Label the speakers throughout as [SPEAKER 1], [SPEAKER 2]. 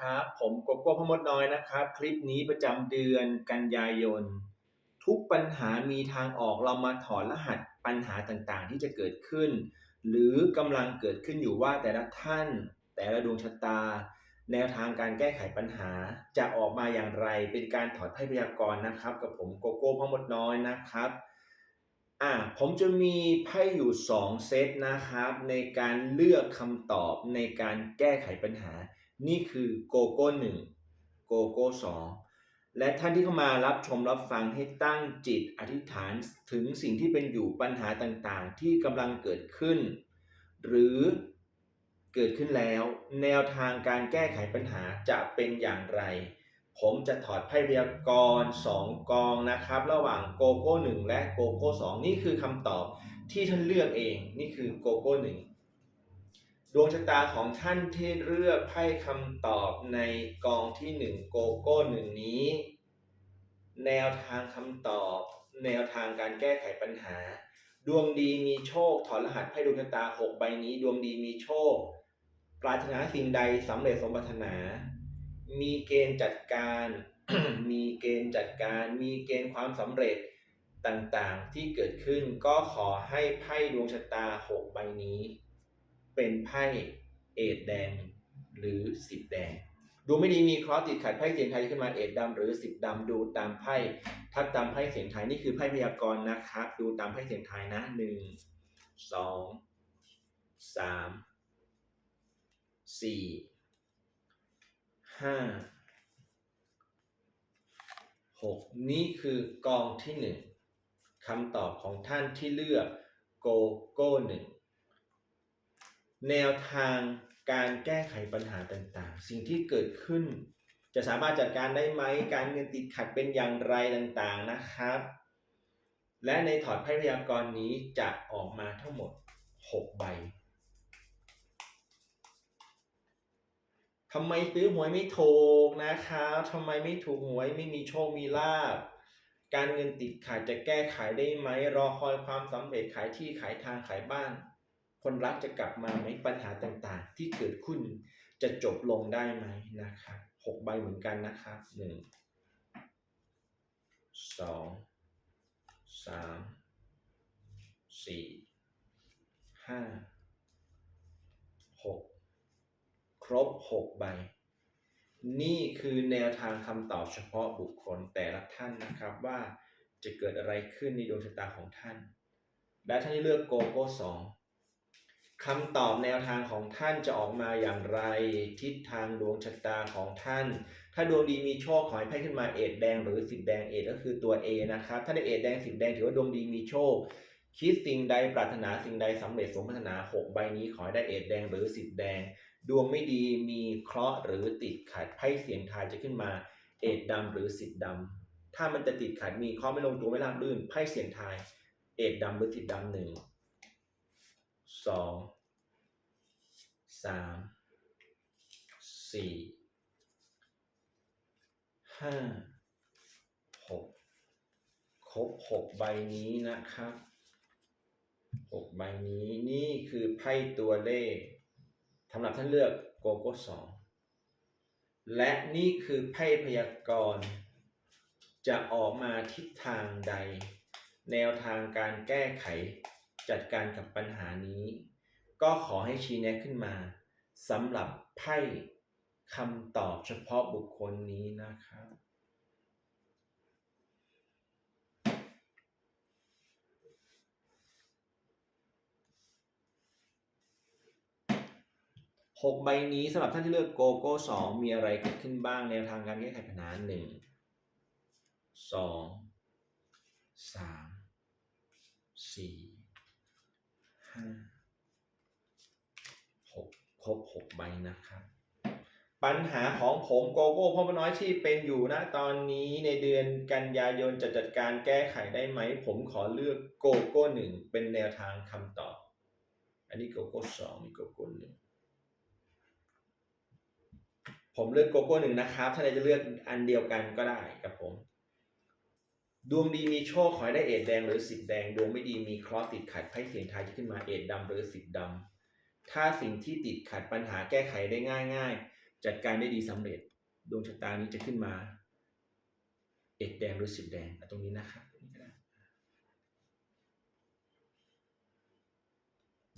[SPEAKER 1] ครับ ผมโกโก้พมดน้อยนะครับ คลิปนี้ประจำเดือนกันยายน ทุกปัญหามีทางออกเรามาถอดรหัสปัญหาต่างๆ ที่จะเกิดขึ้น หรือกำลังเกิดขึ้นอยู่ว่าแต่ละท่าน แต่ละดวงชะตา แนวทางการแก้ไขปัญหาจะออกมาอย่างไรเป็นการถอดไพ่พยากรณ์นะครับ กับผมโกโก้พ่อมดน้อยนะครับอ่าผมจะมีไพ่อยู่ 2 เซตนะครับ ในการเลือกคำตอบในการแก้ไขปัญหา นี่คือโกโก้1โกโก้2และท่านที่เข้ามารับชมรับฟังให้ตั้งจิตอธิษฐานถึงสิ่งที่เป็นอยู่ปัญหาต่างๆ ที่กำลังเกิดขึ้น หรือเกิดขึ้นแล้ว แนวทางการแก้ไขปัญหาจะเป็นอย่างไร ผมจะถอดไพ่พยากรณ์2กองนะครับ ระหว่างโกโก้1และโกโก้2นี่คือคำตอบที่ท่านเลือกเอง นี่คือโกโก้1 ดวงชะตาของท่านที่เลือกไพ่คำตอบในกองที่1โกโก้1นี้ แนวทางคำตอบ แนวทางการแก้ไขปัญหา ดวงดีมีโชค ถอดรหัสไพ่ดวงชะตา6ใบนี้ ดวงดีมีโชค ปรารถนาสิ่งใดสำเร็จสมปรารถนา มีเกณฑ์จัดการ มีเกณฑ์จัดการ มีเกณฑ์ความสำเร็จต่างๆที่เกิดขึ้นก็ขอให้ไพ่ดวงชะตา6ใบนี้ เป็นไพ่เอดแดงหรือสิบแดง ดูไม่ดีมีคราะห์ติดขัดไพ่เสียงไทยขึ้นมาเอดดำหรือสิบดำดูตามไพ่ทัดตามไพ่เสียงไทยนี่คือไพ่พยากรณ์นะครับ ดูตามไพ่เสียงไทยนะหนึ่งสองสามสี่ห้าหกนี่คือกองที่หนึ่งคำตอบของท่านที่เลือกโกโก้หนึ่ง แนวทางการแก้ไขปัญหาต่างๆ สิ่งที่เกิดขึ้น จะสามารถจัดการได้ไหม การเงินติดขัดเป็นอย่างไรต่างๆนะครับ และในถอดไพ่พยากรณ์นี้จะออกมาทั้งหมด 6 ใบทำไมซื้อหวยไม่ถูกนะครับทำไมไม่ถูกหวยไม่มีโชคมีลาบ การเงินติดขัดจะแก้ไขได้ไหม รอคอยความสำเร็จขายที่ขายทางขายบ้าน คนรักจะกลับมาไหมปัญหาต่างๆ ที่เกิดขึ้นจะจบลงได้ไหมนะครับหกใบเหมือนกันนะครับหนึ่งสองสามสี่ห้าหกครบหกใบ นี่คือแนวทางคำตอบเฉพาะบุคคลแต่ละท่านนะครับว่าจะเกิดอะไรขึ้นในดวงชะตาของท่าน และท่านที่เลือกโกโก้สอง คำตอบแนวทางของท่านจะออกมาอย่างไร ทิศทางดวงชะตาของท่าน ถ้าดวงดีมีโชคขอให้ไพ่ขึ้นมาเอดแดง หรือสิบแดงเอดก็คือตัว A นะครับ ถ้าได้เอดแดงสิบแดงถือว่าดวงดีมีโชค คิดสิ่งใดปรารถนาสิ่งใดสำเร็จสมปรารถนาหกใบนี้ขอให้ได้เอดแดงหรือสิบแดง ดวงไม่ดีมีเคราะห์หรือติดขัดไพ่เสียงทายจะขึ้นมาเอดดำหรือสิบดำถ้ามันจะติดขัดมีเคราะห์ไม่ลงตัวไม่ราบรื่นไพ่เสียงทายเอดดำหรือสิบดำหนึ่ง สองสามสี่ห้าหกครบหกใบนี้นะครับหกใบนี้นี่คือไพ่ตัวเลขสำหรับท่านเลือกโกโก้สองและนี่คือไพ่พยากรณ์จะออกมาทิศทางใด แนวทางการแก้ไข จัดการกับปัญหานี้ ก็ขอให้ชี้แนะขึ้นมาสำหรับไพ่คำตอบเฉพาะบุคคลนี้นะครับหกใบนี้สำหรับท่านที่เลือกโกโก้สองมีอะไรเกิดขึ้นบ้างแนทางการแก้ไขปัญหาหนึ่งสองสามสี่ ห้าหกครบหกใบนะครับ ปัญหาของผมโกโก้พ่อมน้อยที่เป็นอยู่นะตอนนี้ในเดือนกันยายนจะจัดการแก้ไขได้ไหม ผมขอเลือกโกโก้หนึ่งเป็นแนวทางคำตอบ อันนี้โกโก้สองนี่โกโก้หนึ่งผมเลือกโกโก้หนึ่งนะครับ ถ้าใครจะเลือกอันเดียวกันก็ได้กับผม ดวงดีมีโชคขอให้ได้เอดแดงหรือสิบแดง ดวงไม่ดีมีเคราะห์ติดขัดไพ่เสียงทายจะขึ้นมาเอดดำหรือสิบดำถ้าสิ่งที่ติดขัดปัญหาแก้ไขได้ง่ายง่ายจัดการได้ดีสำเร็จ ดวงชะตานี้จะขึ้นมา เอ็ดแดงหรือสิบแดงตรงนี้นะครับ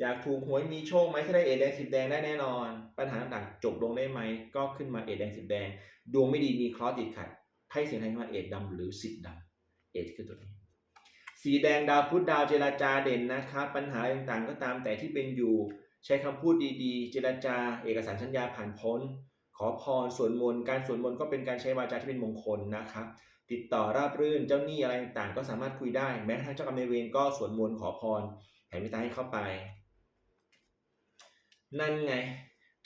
[SPEAKER 1] อยากถูกหวยมีโชคไหมถ้าได้เอ็ดแดงสิบแดงได้แน่นอน ปัญหาต่างๆจบลงได้ไหม ก็ขึ้นมาเอ็ดแดงสิบแดง ดวงไม่ดีมีเคราะห์ติดขัดไพ่เสียงไทายขึ้นมาเอ็ดดำหรือสิบดำ เอ็ดคือตัวนี้ สีแดงดาวพุธดาวเจราจาเด่นนะครับ ปัญหาต่างๆก็ตามแต่ที่เป็นอยู่ ใช้คำพูดดีๆ เจรจา เอกสารสัญญาผ่านพ้น ขอพรสวดมนต์การสวดมนต์ก็เป็นการใช้วาจาที่เป็นมงคลนะครับ ติดต่อราบรื่นเจ้าหนี้อะไรต่างๆ ก็สามารถคุยได้ แม้กระทั่งเจ้ากรรมนายเวรก็สวดมนต์ขอพรแผ่เมตตาให้เข้าไป นั่นไง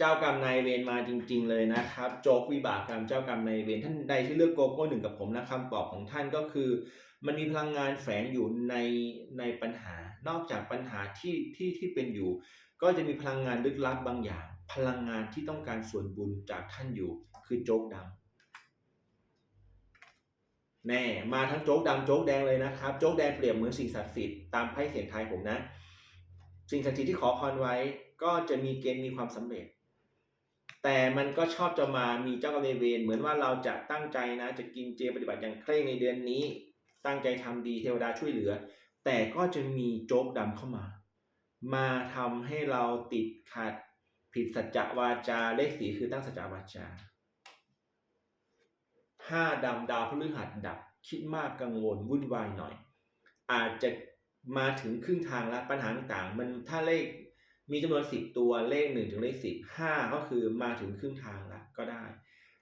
[SPEAKER 1] จ้ากรรมนายเวรมาจริง ๆ เลยนะครับ โจกวิบากกรรมเจ้ากรรมนายเวรท่านใดที่เลือกโกโก้หนึ่งกับผมนะคำตอบของท่านก็คือ มันมีพลังงานแฝงอยู่ในในปัญหา นอกจากปัญหาที่ที่ที่เป็นอยู่ ก็จะมีพลังงานลึกลับบางอย่าง พลังงานที่ต้องการส่วนบุญจากท่านอยู่ คือโจกดำแน่มาทั้งโจ๊กดำโจ๊กแดงเลยนะครับ โจ๊กแดงเปรียบเหมือนสิ่งศักดิ์สิทธิ์ตามไพ่เสียงทายผมนะ สิ่งศักดิ์สิทธิ์ที่ขอพรไว้ก็จะมีเกณฑ์มีความสำเร็จ แต่มันก็ชอบจะมามีเจ้ากรรมนายเวรเหมือนว่าเราจะตั้งใจนะ จะกินเจปฏิบัติอย่างเคร่งในเดือนนี้ ตั้งใจทำดีเทวดาช่วยเหลือ แต่ก็จะมีโจ๊กดำเข้ามา มาทำให้เราติดขัดผิดสัจจวาจาเลขสีคือตั้งสัจจวาจาห้าดำดาวพฤหัสดับคิดมากกังวลวุ่นวายหน่อย อาจจะมาถึงครึ่งทางแล้วปัญหาต่างๆมันถ้าเลข มีจำนวนสิบตัวเลขหนึ่งถึงเลขสิบห้าก็คือมาถึงครึ่งทางแล้วก็ได้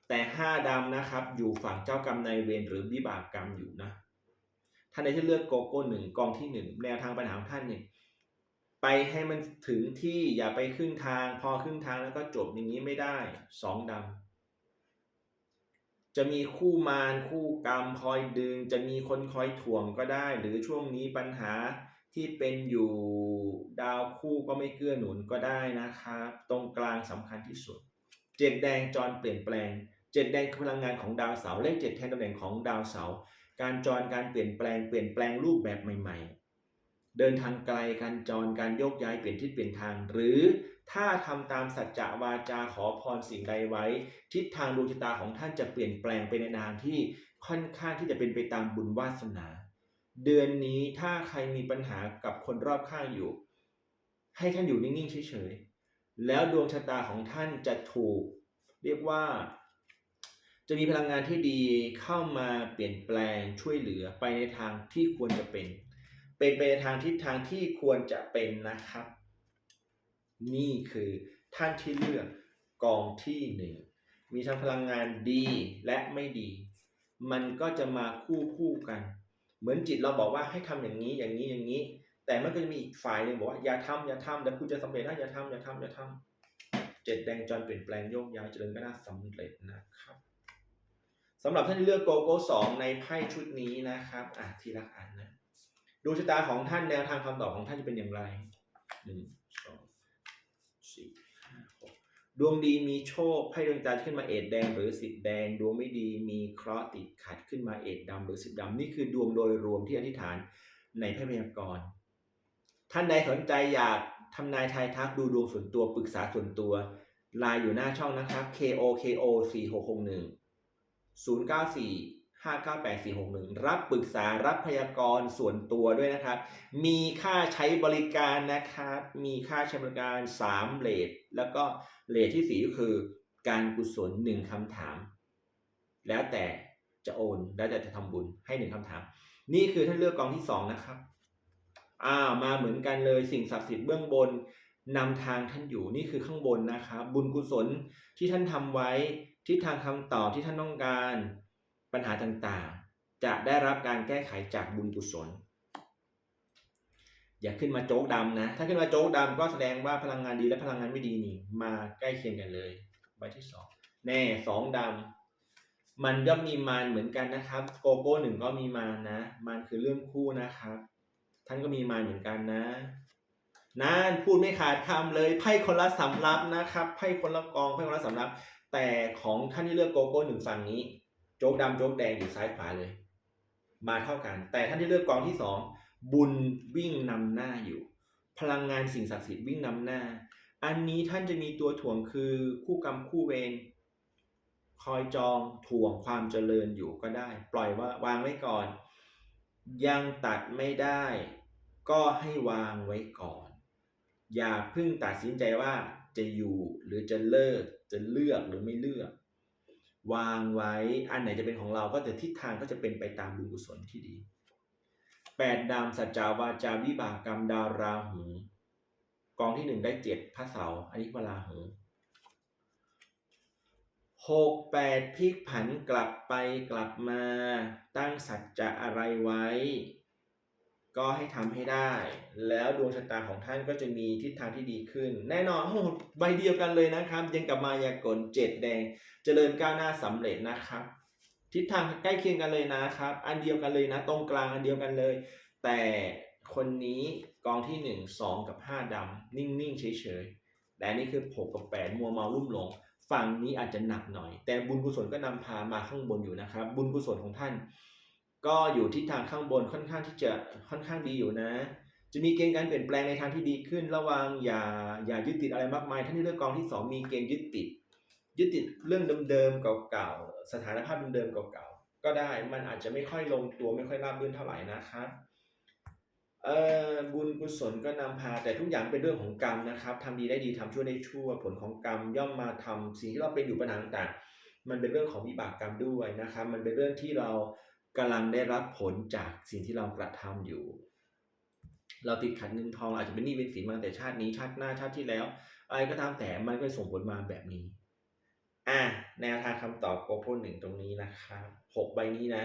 [SPEAKER 1] แต่ห้าดำนะครับ อยู่ฝั่งเจ้ากรรมนายเวรหรือวิบากกรรมอยู่นะท่านใดที่เลือกโกโก้หนึ่งกองที่หนึ่งแนวทางปัญหาของท่านเนี่ยไปให้มันถึงที่อย่าไปครึ่งทาง พอครึ่งทางแล้วก็จบอย่างนี้ไม่ได้สองดำจะมีคู่มารคู่กรรมคอยดึง จะมีคนคอยถ่วงก็ได้ หรือช่วงนี้ปัญหา ที่เป็นอยู่ดาวคู่ก็ไม่เกื้อหนุนก็ได้นะครับ ตรงกลางสำคัญที่สุด เจ็ดแดงจรเปลี่ยนแปลง เจ็ดแดงคือพลังงานของดาวเสาร์เลขเจ็ดแทนตำแหน่งของดาวเสาร์การจรการเปลี่ยนแปลงเปลี่ยนแปลงรูปแบบใหม่ ๆ เดินทางไกลการจรการโยกย้ายเปลี่ยนทิศเปลี่ยนทาง หรือถ้าทำตามสัจจะวาจาขอพรสิ่งใดไว้ ทิศทางดวงชะตาของท่านจะเปลี่ยนแปลงไปในทางที่ค่อนข้างที่จะเป็นไปตามบุญวาสนา เดือนนี้ถ้าใครมีปัญหากับคนรอบข้างอยู่ ให้ท่านอยู่นิ่ง ๆ เฉย ๆ แล้วดวงชะตาของท่านจะถูก เรียกว่า จะมีพลังงานที่ดีเข้ามาเปลี่ยนแปลงช่วยเหลือไปในทางที่ควรจะเป็น เป็นไปในทางทิศทางที่ควรจะเป็นนะครับ นี่คือท่านที่เลือกกองที่หนึ่งมีทั้งพลังงานดีและไม่ดี มันก็จะมาคู่คู่กัน เหมือนจิตเราบอกว่าให้ทำอย่างนี้อย่างนี้อย่างนี้ แต่มันก็จะมีอีกฝ่ายหนึ่งบอกว่าอย่าทำอย่าทำเดี๋ยวคุณจะสำเร็จนะอย่าทำอย่าทำอย่าทำเจ็ดแดงจรเปลี่ยนแปลงโยกย้ายเจริญก็น่าสำเร็จนะครับสำหรับท่านที่เลือกโกโก้สองในไพ่ชุดนี้นะครับอะทีละอันนะดูชะตาของท่านแนวทางคำตอบของท่านจะเป็นอย่างไรหนึ่ง ดวงดีมีโชคไพ่ดวงจันทร์ขึ้นมาเอ็ดแดงหรือสิบแดง ดวงไม่ดีมีเคราะห์ติดขัดขึ้นมาเอ็ดดำหรือสิบดำนี่คือดวงโดยรวมที่อธิษฐานในไพ่พยากรณ์ท่านใดสนใจอยากทำนายทายทักดูดวงส่วนตัวปรึกษาส่วนตัวไลน์อยู่หน้าช่องนะครับ KOKO 4661 094 598 461 รับปรึกษารับพยากรณ์ส่วนตัวด้วยนะครับ มีค่าใช้บริการนะครับ มีค่าใช้บริการ 3 เลทแล้วก็เลทที่ 4 ก็คือ การกุศล 1คำถาม แล้วแต่จะโอน แล้วแต่จะทำบุญให้ 1คำถาม นี่คือท่านเลือกกองที่ 2 นะครับอ้ามาเหมือนกันเลยสิ่งศักดิ์สิทธิ์เบื้องบนนำทางท่านอยู่นี่คือข้างบนนะครับ บุญกุศลที่ท่านทำไว้ทิศทางคำตอบที่ท่านต้องการ ปัญหาต่างๆ จะได้รับการแก้ไขจากบุญกุศล อย่าขึ้นมาโจ๊กดำนะ ถ้าขึ้นมาโจ๊กดำก็แสดงว่าพลังงานดีและพลังงานไม่ดีนี่ มาใกล้เคียงกันเลยใบที่สองแน่สองดำมันย่อมมีมารเหมือนกันนะครับ โกโก้หนึ่งก็มีมารนะมารคือเรื่องคู่นะครับ ท่านก็มีมารเหมือนกันนะนั่นพูดไม่ขาดคำเลยไพ่คนละสำรับนะครับไพ่คนละกองไพ่คนละสำรับ แต่ของท่านที่เลือกโกโก้หนึ่งฝั่งนี้ โจ๊กดำโจ๊กแดงอยู่ซ้ายขวาเลย มาเท่ากัน แต่ท่านที่เลือกกองที่สองบุญวิ่งนำหน้าอยู่ พลังงานสิ่งศักดิ์สิทธิ์วิ่งนำหน้า อันนี้ท่านจะมีตัวถ่วงคือคู่กรรมคู่เวรคอยจองถ่วงความเจริญอยู่ก็ได้ ปล่อยว่าวางไว้ก่อน ยังตัดไม่ได้ ก็ให้วางไว้ก่อน อย่าเพิ่งตัดสินใจว่าจะอยู่หรือจะเลิกจะเลือกหรือไม่เลือก วางไว้อันไหนจะเป็นของเราก็จะทิศทางก็จะเป็นไปตามบุญกุศลที่ดีแปดดามสัจจาวาจาวิบากกรรมดาวราหูกองที่หนึ่งได้เจ็ดพระเสาอันนี้พระราหูหกแปดพลิกผันกลับไปกลับมา ตั้งสัจจะอะไรไว้ ก็ให้ทำให้ได้ แล้วดวงชะตาของท่านก็จะมีทิศทางที่ดีขึ้น แน่นอนโอ้โหใบเดียวกันเลยนะครับ ยังกับมายากลเจ็ดแดง เจริญก้าวหน้าสำเร็จนะครับ ทิศทางใกล้เคียงกันเลยนะครับ อันเดียวกันเลยนะ ตรงกลางอันเดียวกันเลย แต่คนนี้กองที่หนึ่งสองกับห้าดำนิ่ง ๆ เฉย ๆ แต่อันนี่คือหกกับแปดมัวเมาลุ่มหลง ฝั่งนี้อาจจะหนักหน่อย แต่บุญกุศลก็นำพามาข้างบนอยู่นะครับ บุญกุศลของท่าน ก็อยู่ทิศทางข้างบนค่อนข้างที่จะค่อนข้างดีอยู่นะ จะมีเกณฑ์การเปลี่ยนแปลงในทางที่ดีขึ้น ระวังอย่าอย่ายึดติดอะไรมากมายท่านที่เลือกกองที่สองมีเกณฑ์ยึดติด ยึดติดเรื่องเดิมๆเก่าๆสถานภาพเดิมๆเก่าๆก็ได้มันอาจจะไม่ค่อยลงตัวไม่ค่อยราบรื่นเท่าไหร่นะครับเอ่อบุญกุศลก็นำพาแต่ทุกอย่างเป็นเรื่องของกรรมนะครับทำดีได้ดีทำชั่วได้ชั่วผลของกรรมย่อมมาทำสิ่งที่เราเป็นอยู่ปัญหาต่างมันเป็นเรื่องของวิบากกรรมด้วยนะครับ มันเป็นเรื่องที่เรา กำลังได้รับผลจากสิ่งที่เรากระทำอยู่ เราติดขัดเงินทองอาจจะเป็นหนี้เป็นสินมาแต่ชาตินี้ชาติหน้าชาติที่แล้ว อะไรก็ตามแต่มันก็ส่งผลมาแบบนี้ อะแนวทางคำตอบโกโก้หนึ่งตรงนี้นะครับหกใบนี้นะ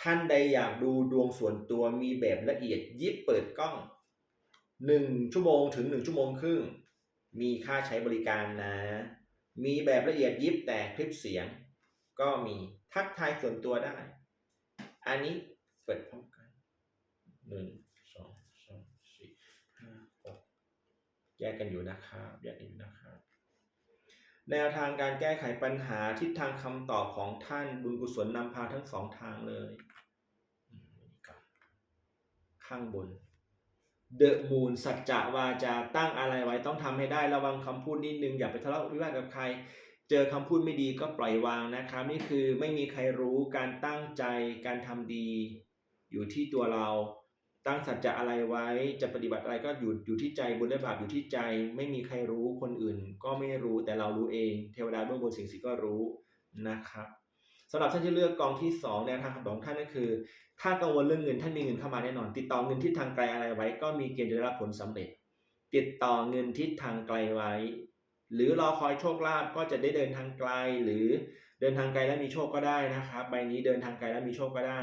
[SPEAKER 1] ท่านใดอยากดูดวงส่วนตัวมีแบบละเอียดยิบเปิดกล้องหนึ่งชั่วโมงถึงหนึ่งชั่วโมงครึ่ง มีค่าใช้บริการนะ มีแบบละเอียดยิบแต่คลิปเสียง ก็มีทักทายส่วนตัวได้ อันนี้เปิดพร้อมกันหนึ่งสองสามสี่ห้าหกแยกกันอยู่นะครับแยกกันอยู่นะครับแนวทางการแก้ไขปัญหาทิศทางคำตอบของท่านบุญกุศลนำพาทั้งสองทางเลยข้างบนเดอะมูนสัจจะวาจาตั้งอะไรไว้ต้องทำให้ได้ระวังคำพูดนิดนึงอย่าไปทะเลาะวิวาทกับใคร เจอคำพูดไม่ดีก็ปล่อยวางนะครับ นี่คือไม่มีใครรู้การตั้งใจการทำดี อยู่ที่ตัวเราตั้งสัจจะอะไรไว้จะปฏิบัติอะไรก็อยู่อยู่ที่ใจบุญและบาปอยู่ที่ใจ ไม่มีใครรู้คนอื่น ก็ไม่รู้แต่เรารู้เอง เทวดาเบื้องบนสิ่งศักดิ์สิทธิ์ก็รู้นะครับสำหรับท่านที่เลือกกองที่สองแนวทางคำตอบของท่านก็คือ ถ้ากังวลเรื่องเงินท่านมีเงินเข้ามาแน่นอน ติดต่อเงินทิศทางไกลอะไรไว้ ก็มีเกณฑ์จะได้รับผลสำเร็จ ติดต่อเงินทิศทางไกลไว้ หรือรอคอยโชคลาภก็จะได้เดินทางไกล หรือเดินทางไกลแล้วมีโชคก็ได้นะครับ ใบนี้เดินทางไกลแล้วมีโชคก็ได้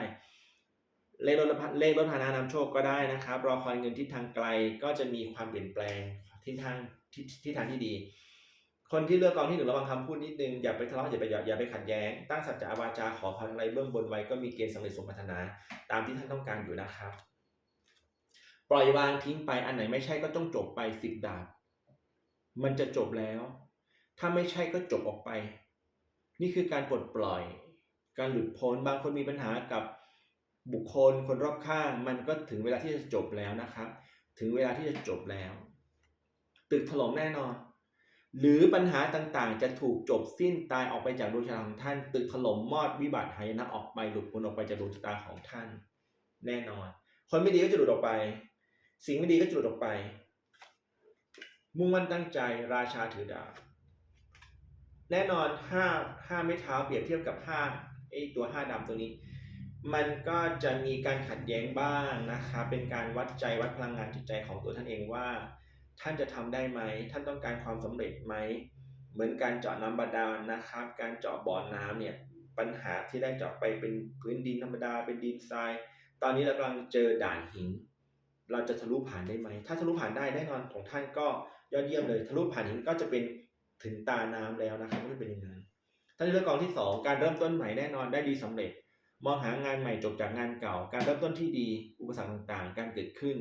[SPEAKER 1] เลขรถเลขรถพานานำโชคก็ได้นะครับ รอคอยเงินทิศทางไกลก็จะมีความเปลี่ยนแปลงทิศทางทิศทางที่ดี คนที่เลือกกองที่หนึ่งระวังคำพูดนิดนึงอย่าไปทะเลาะอย่าไปอย่าอย่าไปขัดแย้ง ตั้งสัจจะวาจาขอพรอะไรเบื้องบนไว้ก็มีเกณฑ์สำเร็จสมปรารถนา ตามที่ท่านต้องการอยู่นะครับ ปล่อยวางทิ้งไปอันไหนไม่ใช่ก็ต้องจบไปสิบดาบ มันจะจบแล้ว ถ้าไม่ใช่ก็จบออกไป นี่คือการปลดปล่อย การหลุดพ้นบางคนมีปัญหากับบุคคลคนรอบข้าง มันก็ถึงเวลาที่จะจบแล้วนะครับ ถึงเวลาที่จะจบแล้ว ตึกถล่มแน่นอน หรือปัญหาต่างๆ จะถูกจบสิ้นตายออกไปจากดวงชะตาของท่าน ตึกถล่มมอดวิบัติหายนะออกไปหลุดพ้นออกไปจากดวงชะตาของท่าน แน่นอน คนไม่ดีก็จะหลุดออกไป สิ่งไม่ดีก็จะหลุดออกไป มุ่งมั่นตั้งใจราชาถือดาบแน่นอนห้าห้าไม้เท้าเปรียบเทียบกับห้าไอตัวห้าดำตัวนี้ มันก็จะมีการขัดแย้งบ้างนะครับเป็นการวัดใจวัดพลังงานจิตใจของตัวท่านเองว่า ท่านจะทำได้ไหมท่านต้องการความสำเร็จไหมเหมือนการเจาะน้ำบาดาลนะครับ การเจาะบ่อน้ำเนี่ยปัญหาที่ได้เจาะไปเป็นพื้นดินธรรมดาเป็นดินทราย ตอนนี้เรากำลังเจอด่านหิน เราจะทะลุผ่านได้ไหม ถ้าทะลุผ่านได้แน่นอนของท่านก็ ยอดเยี่ยมเลยทะลุผ่านหินก็จะเป็นถึงตาน้ำแล้วนะครับก็จะเป็นอย่างนั้นท่านเลือกกองที่สองการเริ่มต้นใหม่แน่นอนได้ดีสำเร็จ มองหางานใหม่จบจากงานเก่า การเริ่มต้นที่ดี อุปสรรคต่างๆ การเกิดขึ้น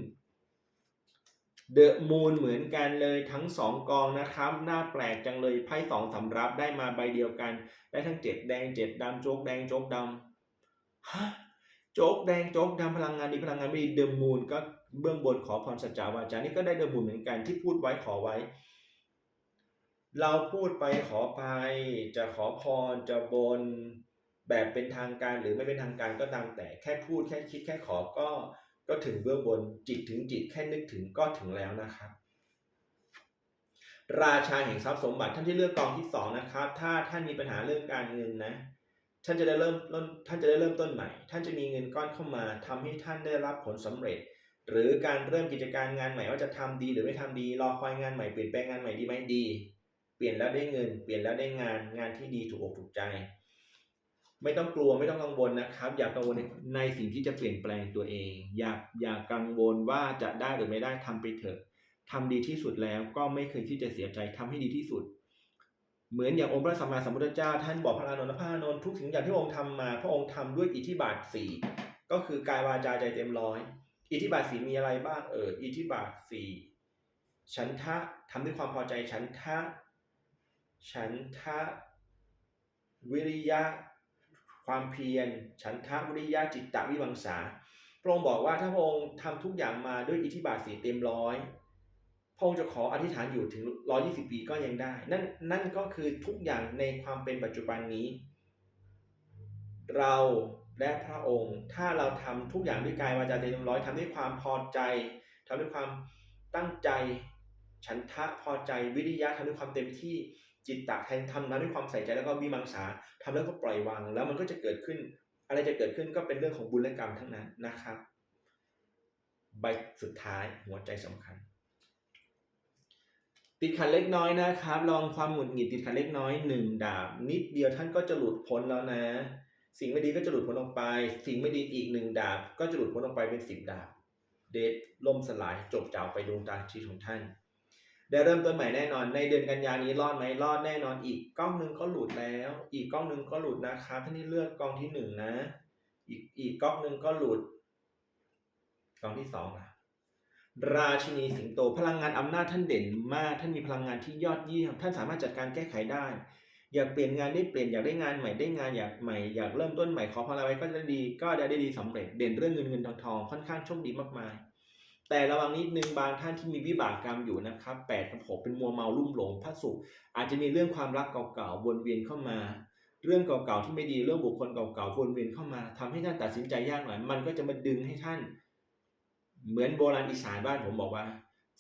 [SPEAKER 1] เดอะมูนเหมือนกันเลยทั้งสองกองนะครับ หน้าแปลกจังเลยไพ่สองสำรับได้มาใบเดียวกัน ได้ทั้งเจ็ดแดงเจ็ดดำโจ๊กแดงโจ๊กดำฮะโจ๊กแดงโจ๊กดำพลังงานดีพลังงานไม่ดีเดอะมูนก็ เบื้องบนขอพรสัจจาวาจานี่ก็ได้เดอะมูนเหมือนกันที่พูดไว้ขอไว้ เราพูดไปขอไปจะขอพรจะบนแบบเป็นทางการหรือไม่เป็นทางการก็ตามแต่แค่พูดแค่คิดแค่ขอก็ก็ถึงเบื้องบนจิตถึงจิตแค่นึกถึงก็ถึงแล้วนะครับ ราชาแห่งทรัพย์สมบัติท่านที่เลือกกองที่สองนะครับ ถ้าท่านมีปัญหาเรื่องการเงินนะ ท่านจะได้เริ่มท่านจะได้เริ่มต้นใหม่ ท่านจะมีเงินก้อนเข้ามาทำให้ท่านได้รับผลสำเร็จ หรือการเริ่มกิจการงานใหม่ว่าจะทำดีหรือไม่ทำดีรอคอยงานใหม่เปลี่ยนแปลงงานใหม่ดีไหมดี เปลี่ยนแล้วได้เงิน เปลี่ยนแล้วได้งานงานที่ดีถูกอกถูกใจ ไม่ต้องกลัวไม่ต้องกังวลนะครับ อย่ากังวลในในสิ่งที่จะเปลี่ยนแปลงตัวเอง อย่าอย่ากังวลว่าจะได้หรือไม่ได้ทำไปเถอะทำดีที่สุดแล้วก็ไม่เคยที่จะเสียใจทำให้ดีที่สุด เหมือนอย่างองค์พระสัมมาสัมพุทธเจ้า ท่านบอกพระอานนท์พระอานนท์ทุกสิ่งอย่างที่พระองค์ทำมา พระองค์ทำด้วยอิทธิบาทสี่ก็คือกายวาจาใจเต็มร้อย อิทธิบาทสีมีอะไรบ้างเอออิทธิบาทสี่ฉันทะทำด้วยความพอใจฉันทะ ฉันทะ วิริยะ ความเพียร ฉันทะวิริยะจิตตวิมังสาพระองค์บอกว่าถ้าพระองค์ทำทุกอย่างมาด้วยอิทธิบาทสีเต็มร้อยพระองค์จะขออธิษฐานอยู่ถึงร้อยี่สิบปีก็ยังได้ นั่นนั่นก็คือทุกอย่างในความเป็นปัจจุบันนี้ เรา และพระองค์ ถ้าเราทำทุกอย่างด้วยกายวาจาใจเต็มร้อยทำด้วยความพอใจทำด้วยความตั้งใจ ฉันทะพอใจวิริยะทำด้วยความเต็มที่จิตตะแทนทำนั้นด้วยความใส่ใจแล้วก็วิมังสาทำแล้วก็ปล่อยวางแล้วมันก็จะเกิดขึ้น อะไรจะเกิดขึ้นก็เป็นเรื่องของบุญและกรรมทั้งนั้นนะครับ ใบสุดท้ายหัวใจสำคัญ ติดขัดเล็กน้อยนะครับ ลองความหงุดหงิดติดขัดเล็กน้อยหนึ่งดาบนิดเดียวท่านก็จะหลุดพ้นแล้วนะ สิ่งไม่ดีก็จะหลุดพ้นออกไป สิ่งไม่ดีอีกหนึ่งดาบ ก็จะหลุดพ้นออกไปเป็นสิบดาบ เดชล่มสลายจบจ้าไปดวงตาชีวิตของท่านได้เริ่มต้นใหม่แน่นอน ในเดือนกันยานี้รอดไหมรอดแน่นอน อีกกล้องหนึ่งก็หลุดแล้ว อีกกล้องหนึ่งก็หลุดนะครับท่านที่เลือกกล้องที่หนึ่งนะ อีกอีกกล้องหนึ่งก็หลุดกล้องที่สองล่ะราชินีสิงโตพลังงานอำนาจท่านเด่นมาก ท่านมีพลังงานที่ยอดเยี่ยมท่านสามารถจัดการแก้ไขได้ อยากเปลี่ยนงานได้เปลี่ยนอยากได้งานใหม่ได้งานอยากใหม่อยากเริ่มต้นใหม่ขอพลังไว้ก็จะดีก็ได้ได้ดีสำเร็จเด่นเรื่องเงินเงินทองทองค่อนข้างโชคดีมากมาย แต่ระวังนิดนึงบางท่านที่มีวิบากกรรมอยู่นะครับแปดกับหกเป็นมัวเมาลุ่มหลงพระสุขอาจจะมีเรื่องความรักเก่าๆวนเวียนเข้ามา เรื่องเก่าๆที่ไม่ดีเรื่องบุคคลเก่าๆวนเวียนเข้ามาทำให้ท่านตัดสินใจยากหน่อยมันก็จะมาดึงให้ท่าน เหมือนโบราณอีสานบ้านผมบอกว่า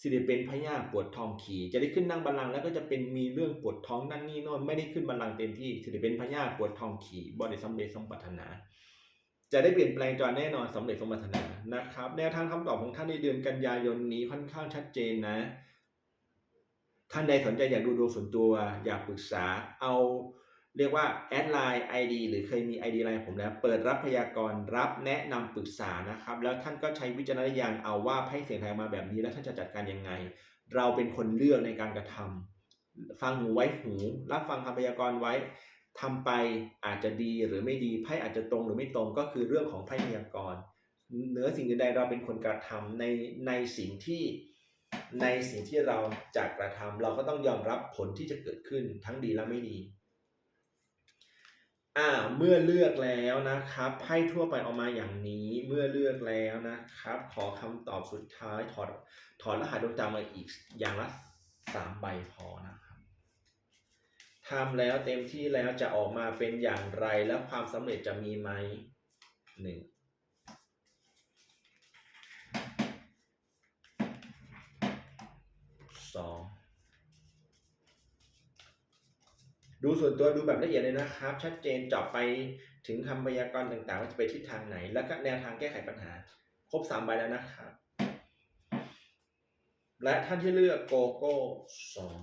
[SPEAKER 1] สิริเป็นพญาปวดท้องขี่ จะได้ขึ้นนั่งบัลลังก์แล้วก็จะเป็นมีเรื่องปวดท้องนั่นนี่โน่นไม่ได้ขึ้นบัลลังก์เต็มที่สิริเป็นพญาปวดท้องขี่บริสำเร็จสมปรารถนา จะได้เปลี่ยนแปลงจอแน่นอนสำเร็จสมปรารถนานะครับ แนวทางคำตอบของท่านในเดือนกันยายนนี้ค่อนข้างชัดเจนนะ ท่านใดสนใจอยากดูดวงส่วนตัว อยากปรึกษาเอา เรียกว่าแอดไลน์ ID หรือเคยมี ID ไลน์ผมแล้ว เปิดรับพยากรณ์รับแนะนำปรึกษานะครับ แล้วท่านก็ใช้วิจารณญาณเอาว่าไพ่เสียงไทยมาแบบนี้แล้วท่านจะจัดการยังไง เราเป็นคนเลือกในการกระทำฟังหูไว้หู รับฟังคำพยากรณ์ไว้ทำไปอาจจะดีหรือไม่ดีไพ่อาจจะตรงหรือไม่ตรงก็คือเรื่องของไพ่พยากรณ์เหนือสิ่งอื่นใดเราเป็นคนกระทำในในสิ่งที่ในสิ่งที่เราจะกระทำเราก็ต้องยอมรับผลที่จะเกิดขึ้นทั้งดีและไม่ดี อ่าเมื่อเลือกแล้วนะครับไพ่ทั่วไปออกมาอย่างนี้เมื่อเลือกแล้วนะครับ ขอคำตอบสุดท้ายถอดถอดรหัสดวงตามาอีกอย่างละสามใบพอนะครับทำแล้วเต็มที่แล้วจะออกมาเป็นอย่างไรและความสำเร็จจะมีไหมหนึ่งสอง ดูส่วนตัวดูแบบละเอียดเลยนะครับ ชัดเจนจาะไปถึงคำพยากรณ์ต่างๆ ว่าจะไปทิศทางไหน แล้วก็แนวทางแก้ไขปัญหา ครบสามใบแล้วนะครับ และท่านที่เลือกโกโก้สอง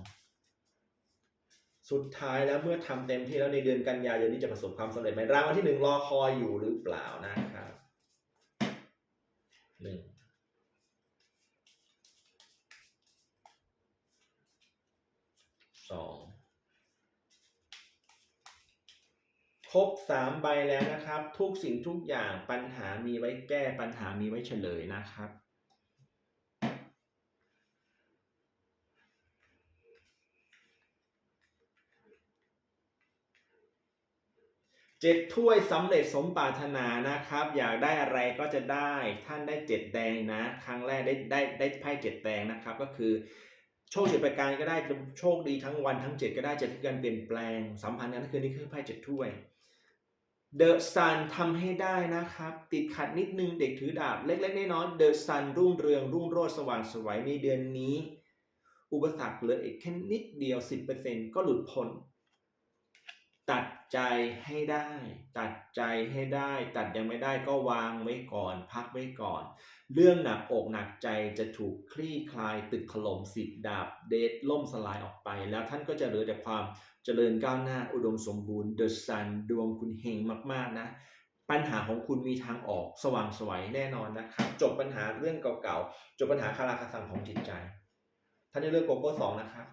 [SPEAKER 1] สุดท้ายแล้วเมื่อทำเต็มที่แล้วในเดือนกันยายนนี้จะประสบความสำเร็จไหมรางวัลที่หนึ่งรอคอยอยู่หรือเปล่านะครับหนึ่งสอง ครบสามใบแล้วนะครับ ทุกสิ่งทุกอย่างปัญหามีไว้แก้ปัญหามีไว้เฉลยนะครับ เจ็ดถ้วยสำเร็จสมปรารถนานะครับ อยากได้อะไรก็จะได้ท่านได้เจ็ดแดงนะ ครั้งแรกได้ได้ได้ไพ่เจ็ดแดงนะครับก็คือโชคเฉยประการก็ได้โชคดีทั้งวันทั้งเจ็ดก็ได้เจะคือการเปลี่ยนแปลงสัมพันธ์นั้นคือนี่คือไพ่เจ็ดถ้วย เดอะซันทำให้ได้นะครับ ติดขัดนิดนึงเด็กถือดาบ เล็ก ๆ น้อยๆเดอะซันรุ่งเรือง รุ่งโรจน์สว่างสวยในเดือนนี้ อุปสรรคเหลืออีกแค่นิดเดียว 10%ก็หลุดพ้นตัดใจให้ได้ ตัดใจให้ได้ ตัดยังไม่ได้ก็วางไว้ก่อน พักไว้ก่อน เรื่องหนักอกหนักใจจะถูกคลี่คลายตึกถล่มสิบดาบเดทล่มสลายออกไป แล้วท่านก็จะเหลือแต่ความ เจริญก้าวหน้าอุดมสมบูรณ์เดอะซันดวงคุณเฮงมากๆนะ ปัญหาของคุณมีทางออกสว่างไสวยแน่นอนนะครับ จบปัญหาเรื่องเก่าๆ จบปัญหาคาราคาซังของจิตใจ ท่านจะเลือกโกโก้สองนะครับ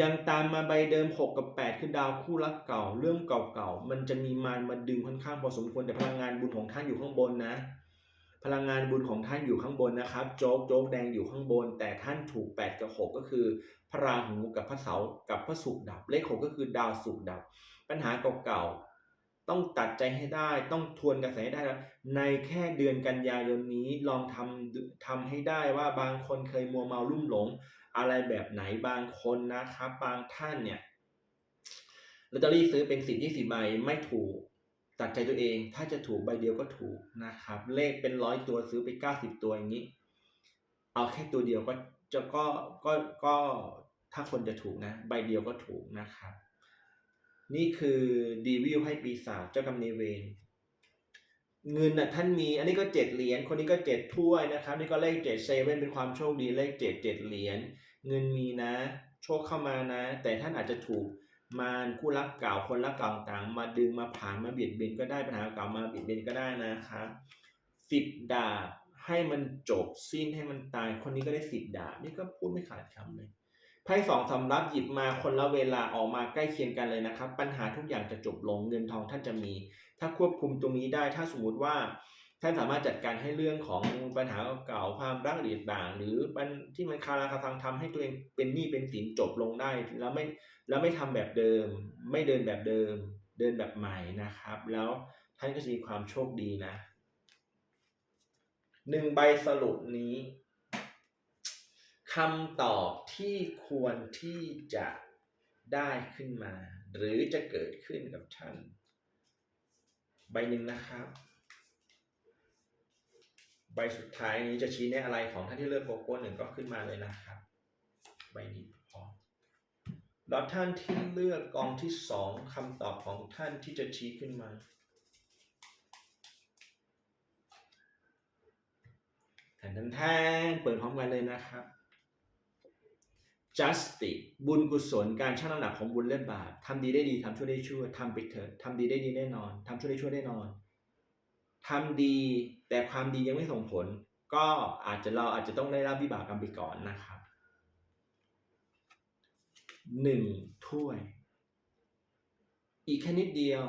[SPEAKER 1] ยังตามมาใบเดิม 6 กับ 8 คือดาวคู่รักเก่า เรื่องเก่าๆ มันจะมีมารมาดึงค่อนข้างพอสมควรแต่พลังงานบุญของท่านอยู่ข้างบนนะ พลังงานบุญของท่านอยู่ข้างบนนะครับ โจ๊กโจ๊กแดงอยู่ข้างบน แต่ท่านถูก 8 กับ 6 ก็คือ พระราหูกับพระเสาร์กับพระศุกร์ดับ เลข 6 ก็คือดาวศุกร์ดับ ปัญหาเก่าๆต้องตัดใจให้ได้ ต้องทวนกระแสให้ได้แล้วในแค่เดือนกันยายนนี้ลองทำทำให้ได้ว่าบางคนเคยมัวเมาลุ่มหลง อะไรแบบไหนบางคนนะครับ บางท่านเนี่ยลอตเตอรี่ซื้อเป็นสิบยี่สิบใบไม่ถูก ตัดใจตัวเอง ถ้าจะถูกใบเดียวก็ถูกนะครับ เลขเป็นร้อยตัวซื้อไปเก้าสิบตัวอย่างนี้ เอาแค่ตัวเดียวก็จะก็ก็ก็ถ้าคนจะถูกนะ ใบเดียวก็ถูกนะครับ นี่คือดีวิวให้ปีศาจเจ้ากรรมนายเวรเงินน่ะท่านมีอันนี้ก็เจ็ดเหรียญคนนี้ก็เจ็ดถ้วยนะครับ นี่ก็เลขเจ็ดเซเว่นเป็นความโชคดีเลขเจ็ดเจ็ดเหรียญเงินมีนะ โชคเข้ามานะ แต่ท่านอาจจะถูก มารคู่รักเก่าคนรักเก่าต่างมาดึงมาผ่านมาเบียดเบียนก็ได้ปัญหาเก่ามาเบียดเบียนก็ได้นะครับสิบดาบให้มันจบสิ้นให้มันตายคนนี้ก็ได้สิบดาบนี่ก็พูดไม่ขาดคำเลยไพ่สองสำรับหยิบมาคนละเวลาออกมาใกล้เคียงกันเลยนะครับ ปัญหาทุกอย่างจะจบลงเงินทองท่านจะมี ถ้าควบคุมตรงนี้ได้ถ้าสมมติว่า ท่านสามารถจัดการให้เรื่องของปัญหาเก่าความรักหรือต่างหรือที่มันคาราคาซังทำให้ตัวเองเป็นหนี้เป็นสินจบลงได้ แล้วไม่แล้วไม่ทำแบบเดิม ไม่เดินแบบเดิม เดินแบบใหม่นะครับ แล้วท่านก็จะมีความโชคดีนะหนึ่งใบสรุปนี้คำตอบที่ควรที่จะได้ขึ้นมา หรือจะเกิดขึ้นกับท่าน ใบหนึ่งนะครับ ใบสุดท้ายนี้จะชี้แนะอะไรของท่านที่เลือกโกโก้หนึ่งก็ขึ้นมาเลยนะครับ ใบนี้พอแล้วท่านที่เลือกกองที่สองคำตอบของท่านที่จะชี้ขึ้นมา แทนแทนเปิดพร้อมกันเลยนะครับ justice บุญกุศลการชั่งน้ำหนักของบุญและบาปทำดีได้ดีทำชั่วได้ชั่วทำไปเถิดทำดีได้ดีแน่นอนทำชั่วได้ชั่วแน่นอนทำดี แต่ความดียังไม่ส่งผล ก็อาจจะเราอาจจะต้องได้รับวิบากกรรมไปก่อนนะครับหนึ่งถ้วย อีกแค่นิดเดียว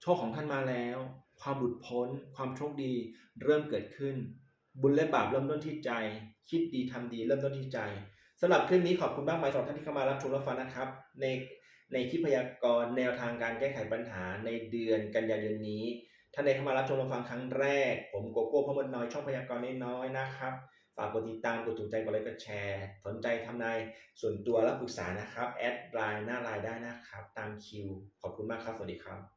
[SPEAKER 1] โชคของท่านมาแล้ว ความหลุดพ้น ความโชคดีเริ่มเกิดขึ้น บุญและบาปเริ่มต้นที่ใจ คิดดีทำดี เริ่มต้นที่ใจสำหรับคลิปนี้ขอบคุณมากมายสำหรับท่านที่เข้ามารับชมรับฟังนะครับ ในในคลิปพยากรณ์แนวทางการแก้ไขปัญหาในเดือนกันยายนนี้ ท่านใดเข้ามารับชมรับฟังครั้งแรก ผมโกโก้พมดน้อยช่องพยากรณ์น้อยๆนะครับ ฝากกดติดตามกดถูกใจกดไลค์กดแชร์ สนใจทำนายส่วนตัวและปรึกษานะครับ แอดไลน์หน้าไลน์ได้นะครับ ตามคิว ขอบคุณมากครับ สวัสดีครับ